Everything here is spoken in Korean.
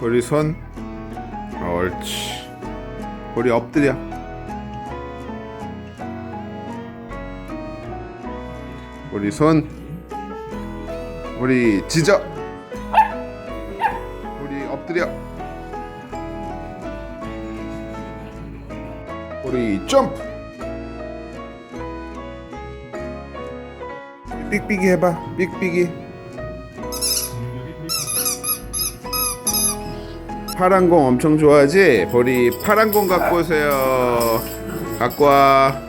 우리 손. 옳지. 우리 엎드려. 우리 손. 우리 짖어 우리 엎드려. 우리 점프. 삑삑이 해봐. 삑삑이 파란 공 엄청 좋아하지? 보리 파란 공 갖고 오세요 갖고 와